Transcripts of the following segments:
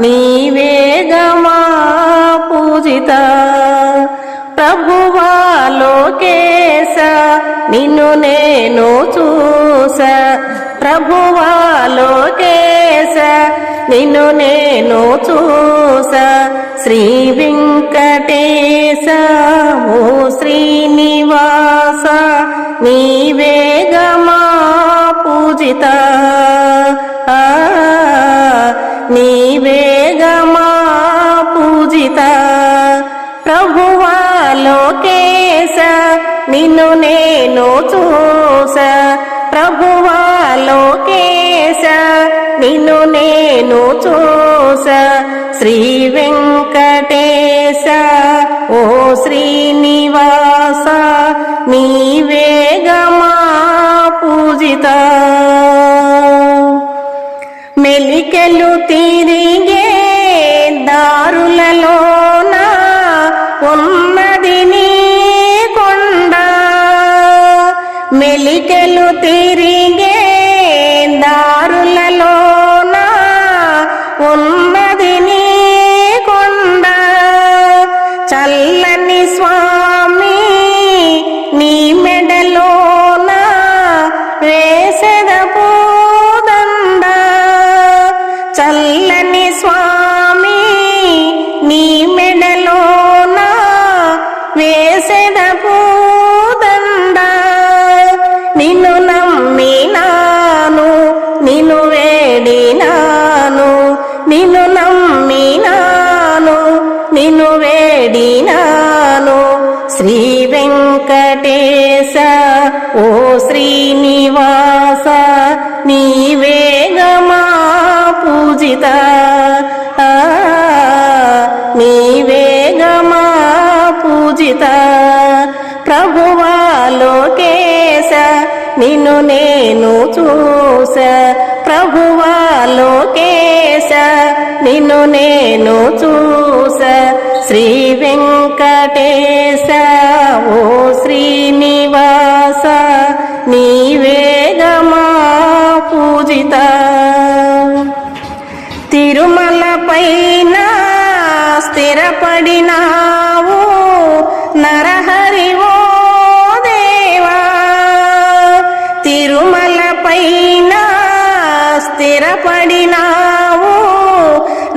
నీవేగమా పూజిత? ప్రభువా లోకేశ నిన్ను నేను చూస ప్రభువా లోకేశ నిన్ను నేను చూస శ్రీ వెంకటేశ ఓ శ్రీనివాస నీవేగమా పూజిత? నిన్ను నేను చూస ప్రభువా లోకేశ. నిన్ను నేను చూస శ్రీ వెంకటేశ. ఓ శ్రీనివాస నీవేగమా పూజిత. మెలికెలు తిరిగే దారులలో మెలికెలు తిరిగే దారులలోన ఉన్నది నీ కొండ. చల్లని స్వామి నీ మెడలోన వేసెద పూదండ. చల్లని స్వామి నీ మెడలోన వేసెద పూజిత ఆ, నీవేగమా పూజిత. ప్రభువా లోకేశ నిన్ను నేను చూస ప్రభువా లోకేశ నిన్ను నేను చూస శ్రీ వెంకటేశ ఓ పైన స్థిరపడినావు. నరహరి ఓ దేవా తిరుమల పైన స్థిరపడినావు.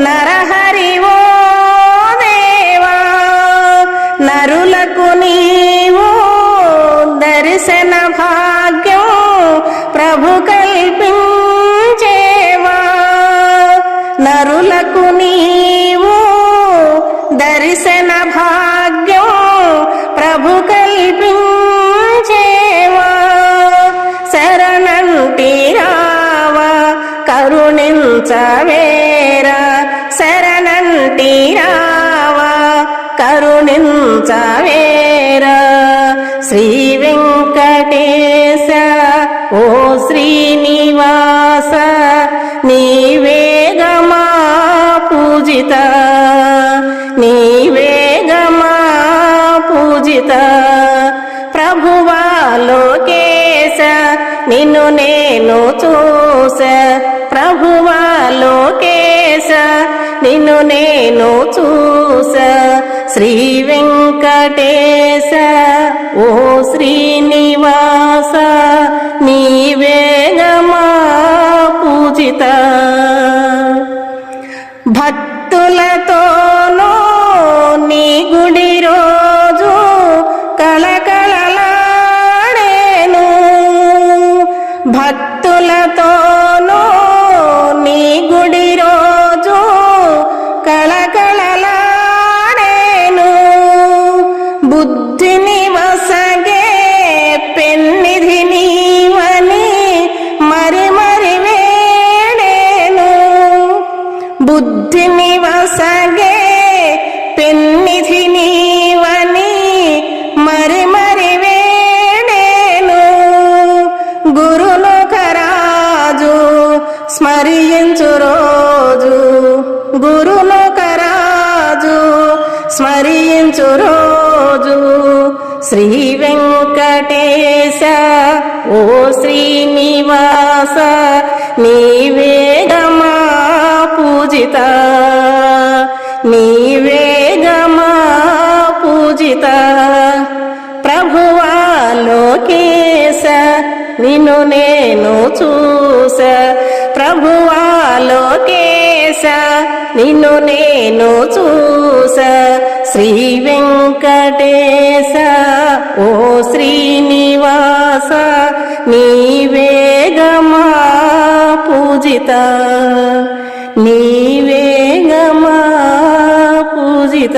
నరహరి ఓ దేవా నరులకు నీవు దర్శన భా కరుణించవేరా శరణంటి రావా కరుణించవేరా శ్రీ వెంకటేశ ఓ శ్రీనివాస నీవేగమా పూజిత. నీవేగమా పూజిత. నిన్ను నేను చూస ప్రభువా లోకేశ నిన్ను నేను చూస శ్రీ వెంకటేశ. ఓ శ్రీనివాస నీవేగమా పూజిత. భక్తులతోనూ నీ గుడి రోజు కళకళలాడేను బుద్ధిని వసగే పెన్నిధి నీవని మరి మరి వేడేను. బుద్ధిని వసగే పెన్నిధి నీవని మరి మరి వేడేను. గురులోకరాజు స్మరించు రోజు. గురులోకరాజు స్మరించు రోజు. శ్రీ వెంకటేశ ఓ శ్రీనివాస నీవేగమా పూజిత. నీవేగమా పూజిత. ప్రభువా లోకేశ నిన్ను నేను చూసా ప్రభువాలోకేశ నిన్ను నేను చూస. శ్రీ వెంకటేశ ఓ శ్రీనివాస నీవేగమా పూజిత. నీవేగమా పూజిత.